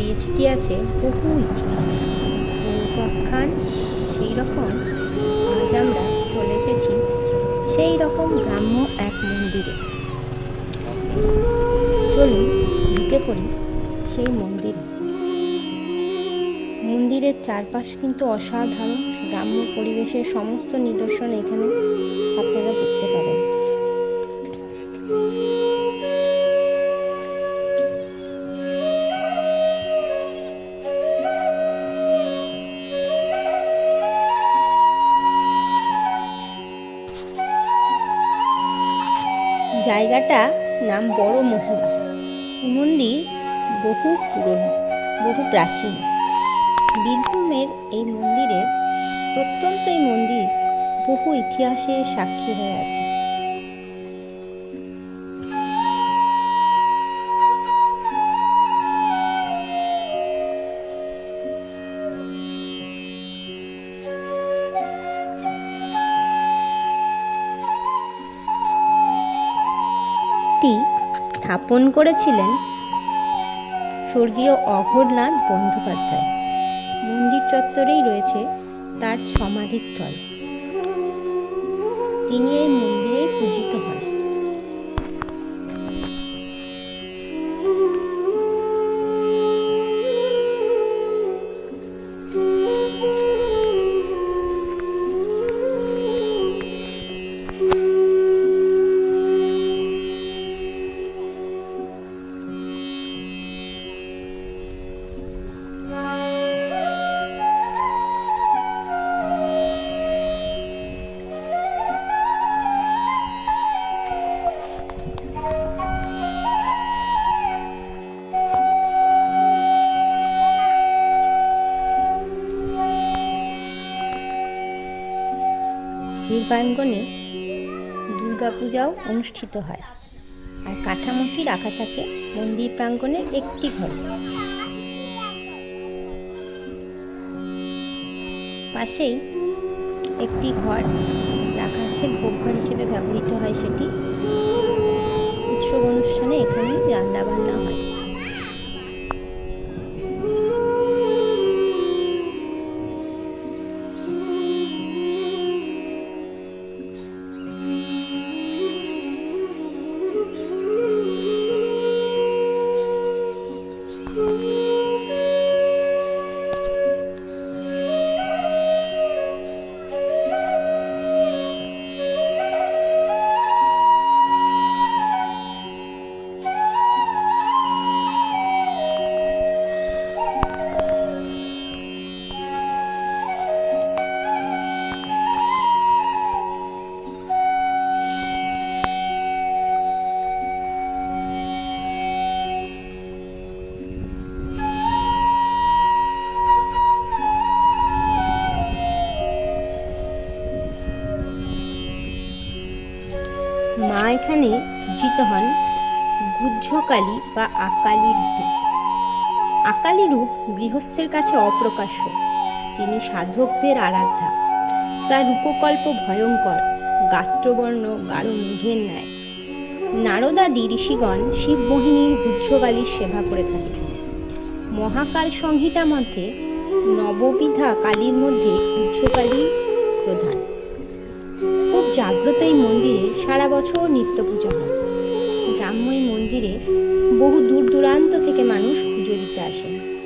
ছড়িয়ে ছিটিয়ে আছে বহু ইতিহাস। উপাখ্যান সেই রকম আজ আমরা চলে এসেছি সেই রকম গ্রাম্য এক মন্দিরে। চলুন ঢুকে পড়ি সেই মন্দিরে। মন্দিরের চারপাশ কিন্তু অসাধারণ। গ্রাম্য পরিবেশের সমস্ত নিদর্শন এখানে আপনারা দেখতে পাবেন। জায়গাটা নাম বড় মহুয়া। মন্দির বহু পুরনো, বহু প্রাচীন। বীরভূমের এই মন্দিরে প্রত্যন্ত এই মন্দির বহু ইতিহাসের সাক্ষী হয়ে আছে। টি স্থাপন করেছিলেন স্বর্গীয় অঘরনাথ বন্দ্যোপাধ্যায়। মন্দির চত্বরেই রয়েছে তার সমাধিস্থল। তিনি এই মন্দিরেই পূজিত হন। প্রাঙ্গণে দুর্গাপূজাও অনুষ্ঠিত হয়। আর কাঠামোটি রাখা থাকে মন্দির প্রাঙ্গণের একটি ঘরে। পাশেই একটি ঘর রাখা আছে ভোগ ঘর হিসেবে ব্যবহৃত হয় সেটি। উৎসব অনুষ্ঠানে এখানে রান্না বান্না হয়। মা এখানে পূজিত হন গুহ্যকালী বা আকালী রূপে। আকালী রূপ গৃহস্থের কাছে অপ্রকাশ্য। তিনি সাধকদের আরাধ্যা। তার রূপকল্প ভয়ঙ্কর, গাত্রবর্ণ, গাঢ় মেঘের ন্যায়। নারদাদি ঋষিগণ শিব মোহিনীর গুহ্যকালীর সেবা করে থাকেন। মহাকাল সংহিতা মধ্যে নববিধা কালীর মধ্যে গুহ্যকালী প্রধান। জাগ্রত এই মন্দিরে সারা বছর নিত্য পূজা হয়। গ্রাম্য এই মন্দিরে বহু দূর দূরান্ত থেকে মানুষ পুজো দিতে আসেন।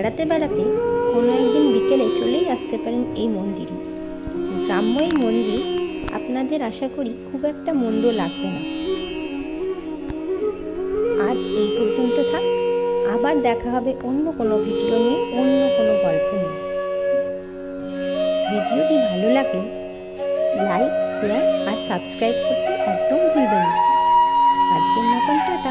বেড়াতে বেড়াতে কোনো একদিন বিকেলে চলেই আসতে পারেন এই মন্দিরে। গ্রাম্য এই মন্দির আপনাদের আশা করি খুব একটা মন্দ লাগবে না। আজ এই পর্যন্ত থাক। আবার দেখা হবে অন্য কোনো ভিডিও নিয়ে, অন্য কোনো গল্প নিয়ে। ভিডিওটি ভালো লাগে লাইক শেয়ার আর সাবস্ক্রাইব করতে একদম ভুলবেন না। আজকের মতন টাটা।